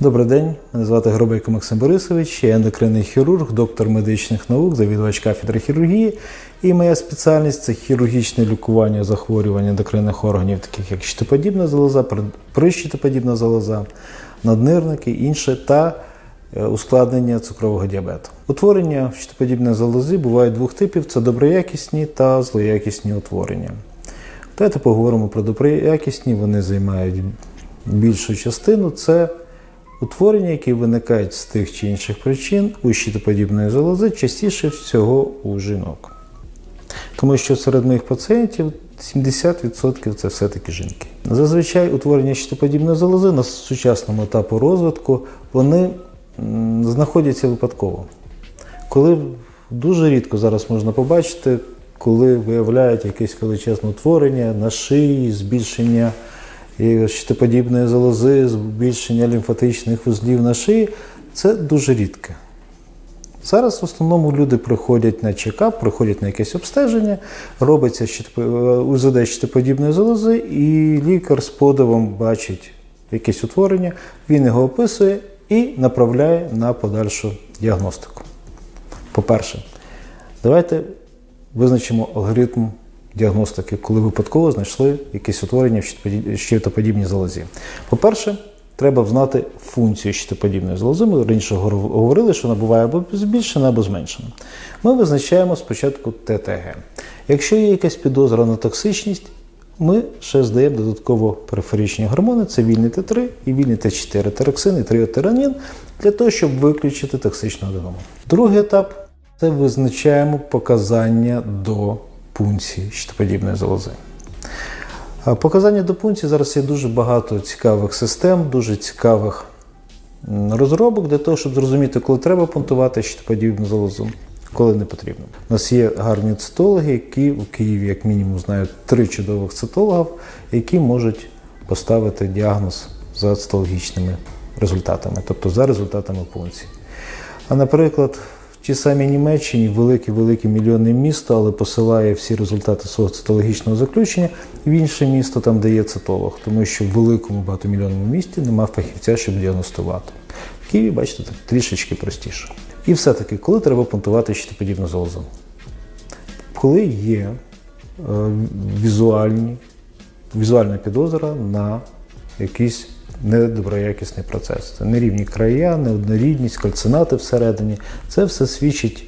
Добрий день, мене звати Гробейко Максим Борисович, я ендокринний хірург, доктор медичних наук, завідувач кафедри хірургії. І моя спеціальність це хірургічне лікування захворювань ендокринних органів, таких як щитоподібна залоза, прищитоподібна залоза, наднирники, інше та е, ускладнення цукрового діабету. Утворення щитоподібної залози бувають двох типів: це доброякісні та злоякісні утворення. Давайте поговоримо про доброякісні, вони займають більшу частину. Це утворення, які виникають з тих чи інших причин у щитоподібної залози, частіше всього у жінок. Тому що серед моїх пацієнтів 70% це все-таки жінки. Зазвичай утворення щитоподібної залози на сучасному етапу розвитку вони знаходяться випадково. Коли дуже рідко зараз можна побачити, коли виявляють якесь величезне утворення на шиї, збільшення і щитоподібної залози, збільшення лімфатичних вузлів на шиї, це дуже рідке. Зараз в основному люди приходять на чекап, приходять на якесь обстеження, робиться е, УЗД щитоподібної залози, і лікар з подивом бачить якесь утворення, він його описує і направляє на подальшу діагностику. По-перше, давайте визначимо алгоритм діагностики, коли випадково знайшли якесь утворення в щитоподіб- щитоподібній залозі. По-перше, треба знати функцію щитоподібної залози. Ми раніше говорили, що вона буває або збільшена, або зменшена. Ми визначаємо спочатку ТТГ. Якщо є якась підозра на токсичність, ми ще здаємо додатково периферичні гормони, це вільний Т3 і вільний Т4 тероксин і тріотеранін, для того, щоб виключити токсичну аденому. Другий етап це визначаємо показання до пункції щитоподібної залози. Показання до пункції зараз є дуже багато цікавих систем, дуже цікавих розробок для того, щоб зрозуміти, коли треба пунктувати щитоподібну залозу, коли не потрібно. У нас є гарні цитологи, які у Києві, як мінімум, знають три чудових цитологів, які можуть поставити діагноз за цитологічними результатами, тобто за результатами пункції. А наприклад, тій самій Німеччині велике-велике мільйонне місто, але посилає всі результати свого цитологічного заключення в інше місто, там де є цитолог, тому що в великому багатомільйонному місті немає фахівця, щоб діагностувати. В Києві, бачите, так трішечки простіше. І все-таки, коли треба понтувати щитоподібну залозу? Коли є е, візуальні, візуальна підозра на якийсь недоброякісний процес. Це нерівні края, неоднорідність, кальцинати всередині. Це все свідчить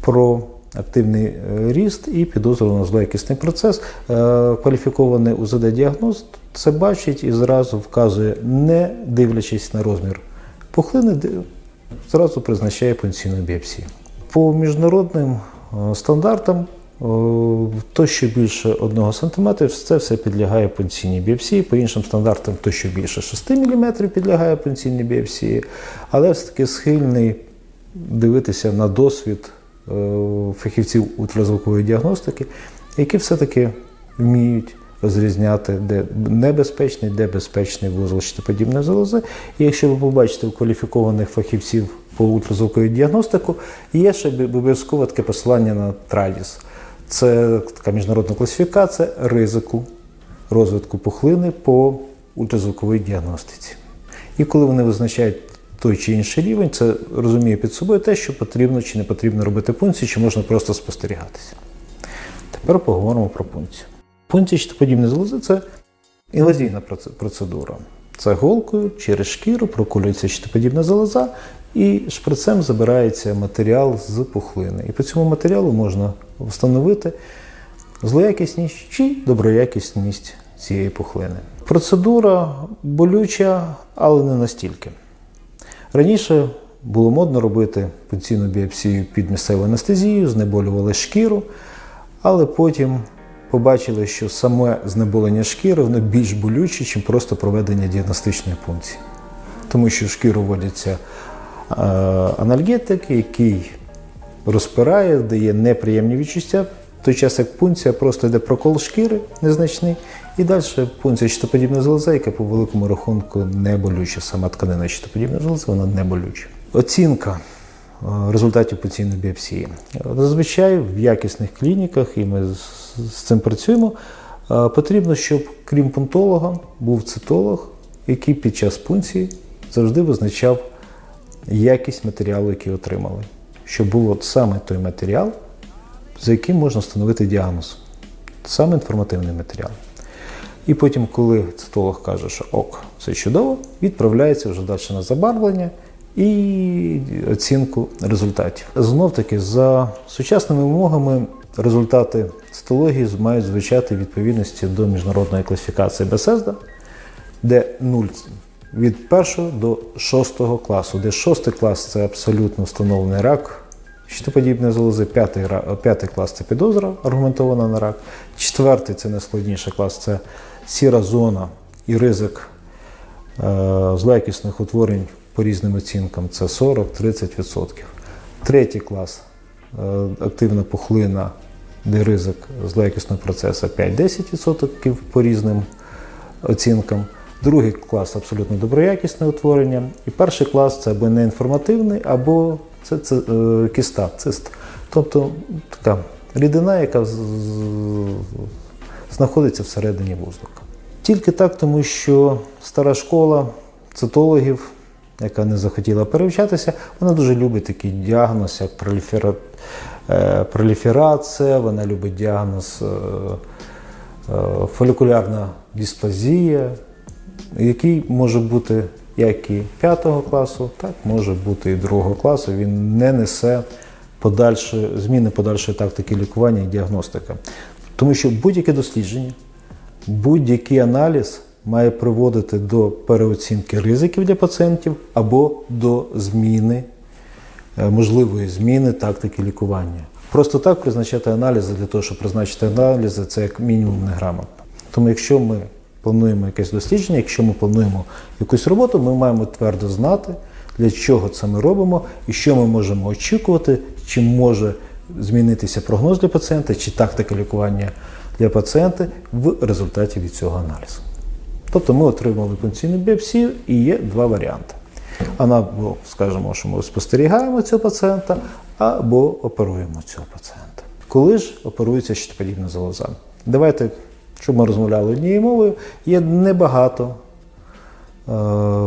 про активний е, ріст і підозру на злоякісний процес. Е, Кваліфікований УЗД-діагност це бачить і зразу вказує, не дивлячись на розмір пухлини, зразу призначає пенсійну біопсію. По міжнародним е, стандартам о, то, що більше 1 см, це все підлягає пенсійній біопсії. По іншим стандартам, то, що більше 6 мм підлягає пенсійній біопсії, але все-таки схильний дивитися на досвід е, фахівців ультразвукової діагностики, які все-таки вміють розрізняти, де небезпечний, де безпечний вузол щитоподібної залози. І якщо ви побачите кваліфікованих фахівців по ультразвуковій діагностику, є ще обов'язково таке посилання на TRIDIS. Це така міжнародна класифікація ризику розвитку пухлини по ультразвуковій діагностиці. І коли вони визначають той чи інший рівень, це розуміє під собою те, що потрібно чи не потрібно робити пункції, чи можна просто спостерігатися. Тепер поговоримо про пункцію. Пункція щитоподібної залози це інвазійна процедура. Це голкою через шкіру проколюється щитоподібна залоза, і шприцем забирається матеріал з пухлини. І по цьому матеріалу можна встановити злоякісність чи доброякісність цієї пухлини. Процедура болюча, але не настільки. Раніше було модно робити пенсійну біопсію під місцевою анестезією, знеболювали шкіру, але потім побачили, що саме знеболення шкіри воно більш болюче, ніж просто проведення діагностичної пункції. Тому що шкіру вводяться анальгетик, який розпирає, дає неприємні відчуття. В той час як пункція просто йде прокол шкіри незначний, і далі пункція щитоподібна залоза, яка по великому рахунку не болюча. Сама тканина щитоподібна залоза, вона не болюча. Оцінка е, результатів пенсійної біопсії. Зазвичай в якісних клініках, і ми з, цим працюємо, е, потрібно, щоб крім пунктолога був цитолог, який під час пункції завжди визначав якість матеріалу, який отримали. Щоб був от саме той матеріал, за яким можна встановити діагноз. Саме інформативний матеріал. І потім, коли цитолог каже, що ок, все чудово, відправляється вже далі на забарвлення і оцінку результатів. Знов таки, за сучасними вимогами, результати цитології мають звучати відповідності до міжнародної класифікації Бесезда, де 0 від 1 до 6 класу, де 6 клас це абсолютно встановлений рак щитоподібної залози, 5, 5 клас це підозра аргументована на рак, 4 це найскладніший клас, це сіра зона і ризик е, злоякісних утворень по різним оцінкам це 40-30%. Третій клас е, активна пухлина, де ризик злоякісного процесу 5-10% по різним оцінкам. Другий клас абсолютно доброякісне утворення. І перший клас це або неінформативний, або це, це е, кіста, цист. Тобто така рідина, яка з- знаходиться всередині вуздука. Тільки так, тому що стара школа цитологів, яка не захотіла перевчатися, вона дуже любить такий діагноз, як проліфера... е, проліферація, вона любить діагноз е, е, фолікулярна дисплазія, який може бути як і 5 класу, так може бути і 2 класу. Він не несе подальше, зміни подальшої тактики лікування і діагностики. Тому що будь-яке дослідження, будь-який аналіз має приводити до переоцінки ризиків для пацієнтів або до зміни, е, можливої зміни тактики лікування. Просто так призначати аналізи для того, щоб призначити аналізи, це як мінімум неграмотно. Тому якщо ми плануємо якесь дослідження, якщо ми плануємо якусь роботу, ми маємо твердо знати, для чого це ми робимо і що ми можемо очікувати, чи може змінитися прогноз для пацієнта, чи тактика лікування для пацієнта в результаті від цього аналізу. Тобто ми отримали пенсійну біопсію і є два варіанти. Або скажемо, що ми спостерігаємо цього пацієнта, або оперуємо цього пацієнта. Коли ж оперується щитоподібна залоза? Давайте, щоб ми розмовляли однією мовою, є небагато е,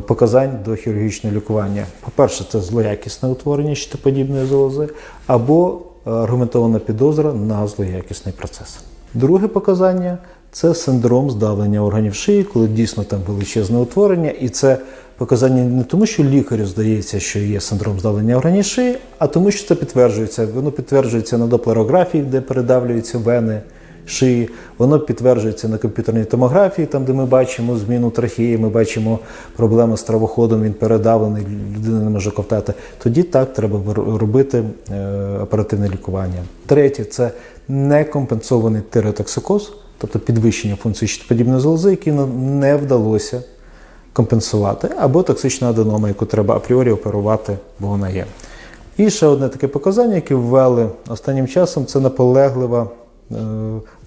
показань до хірургічного лікування. По-перше, це злоякісне утворення щитоподібної залози, або е, аргументована підозра на злоякісний процес. Друге показання це синдром здавлення органів шиї, коли дійсно там величезне утворення, і це показання не тому, що лікарю здається, що є синдром здавлення органів шиї, а тому, що це підтверджується. Воно підтверджується на доплерографії, де передавлюються вени шиї, воно підтверджується на комп'ютерній томографії, там, де ми бачимо зміну трахеї, ми бачимо проблеми з травоходом, він передавлений, людина не може ковтати. Тоді так треба робити е, оперативне лікування. Третє це некомпенсований тиреотоксикоз, тобто підвищення функції щитоподібної залози, які не вдалося компенсувати, або токсична аденома, яку треба апріорі оперувати, бо вона є. І ще одне таке показання, яке ввели останнім часом, це наполеглива,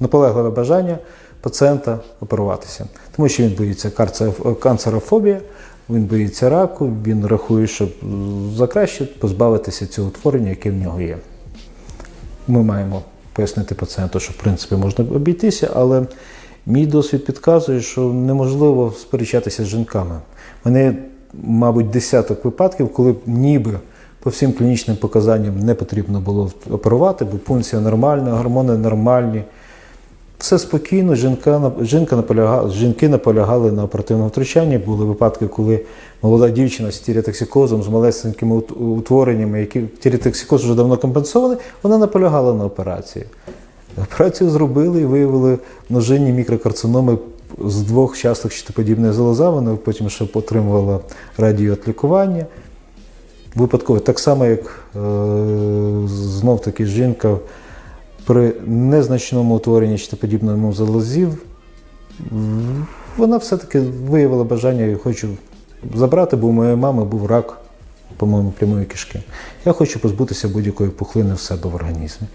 наполегливе бажання пацієнта оперуватися. Тому що він боїться карце- канцерофобія, він боїться раку, він рахує, що е, закраще позбавитися цього утворення, яке в нього є. Ми маємо пояснити пацієнту, що в принципі можна обійтися, але мій досвід підказує, що неможливо сперечатися з жінками. Мене, мабуть, десяток випадків, коли ніби по всім клінічним показанням не потрібно було оперувати, бо пункція нормальна, гормони нормальні. Все спокійно, жінка, жінка наполягала, жінки наполягали на оперативному втручанні. Були випадки, коли молода дівчина з тіріотоксикозом, з малесенькими утвореннями, які тіріотоксикоз вже давно компенсований, вона наполягала на операції. Операцію зробили і виявили множинні мікрокарциноми з двох часток щитоподібної залоза. Вона потім ще отримувала радіотлікування. Випадково так само, як е, знов таки жінка при незначному утворенні щитоподібному залозів, вона все-таки виявила бажання і хочу забрати, бо у моєї мами був рак, по-моєму, прямої кишки. Я хочу позбутися будь-якої пухлини в себе в організмі.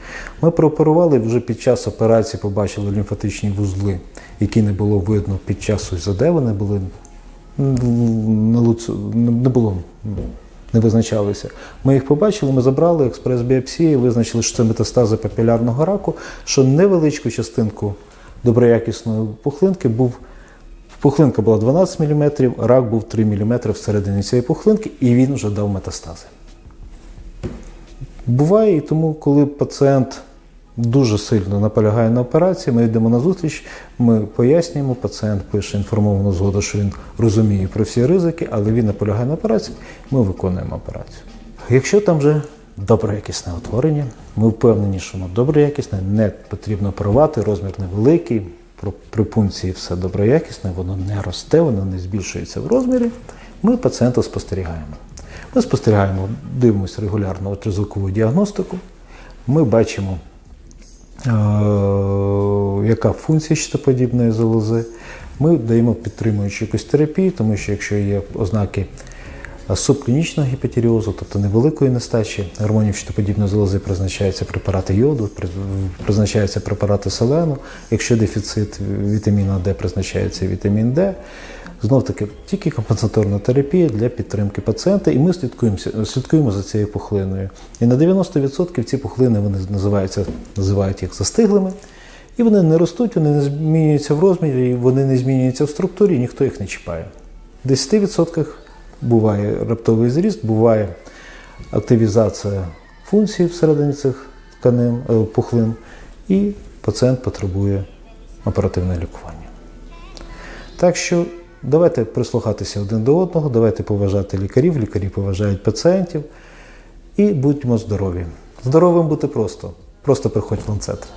Ми прооперували вже під час операції побачили лімфатичні вузли, які не було видно під час УЗД, вони були не було. Не визначалися. Ми їх побачили, ми забрали експрес-біопсії, визначили, що це метастази папілярного раку, що невеличку частинку доброякісної пухлинки був Пухлинка була 12 мм, рак був 3 мм всередині цієї пухлинки, і він вже дав метастази. Буває і тому, коли пацієнт дуже сильно наполягає на операції, ми йдемо на зустріч, ми пояснюємо, пацієнт пише інформовану згоду, що він розуміє про всі ризики, але він наполягає на операції, ми виконуємо операцію. Якщо там вже доброякісне утворення, ми впевнені, що воно доброякісне, не потрібно оперувати, розмір невеликий, при пункції все доброякісне, воно не росте, воно не збільшується в розмірі. Ми пацієнта спостерігаємо. Ми спостерігаємо, дивимося регулярно ультразвукову діагностику. Ми бачимо, яка функція щитоподібної залози. Ми даємо підтримуючу якусь терапію, тому що якщо є ознаки субклінічного гіпотіріозу, тобто невеликої нестачі гормонів щитоподібної залози, призначаються препарати йоду, призначаються препарати селену. Якщо дефіцит вітаміна Д, призначається вітамін Д. Знов таки тільки компенсаторна терапія для підтримки пацієнта, і ми слідкуємо, слідкуємо за цією пухлиною. І на 90% ці пухлини вони називаються, називають їх застиглими. І вони не ростуть, вони не змінюються в розмірі, вони не змінюються в структурі, ніхто їх не чіпає. В 10% буває раптовий зріст, буває активізація функцій всередині цих тканин, е, пухлин, і пацієнт потребує оперативного лікування. Так що давайте прислухатися один до одного, давайте поважати лікарів, лікарі поважають пацієнтів і будьмо здорові. Здоровим бути просто. Просто приходь в ланцет.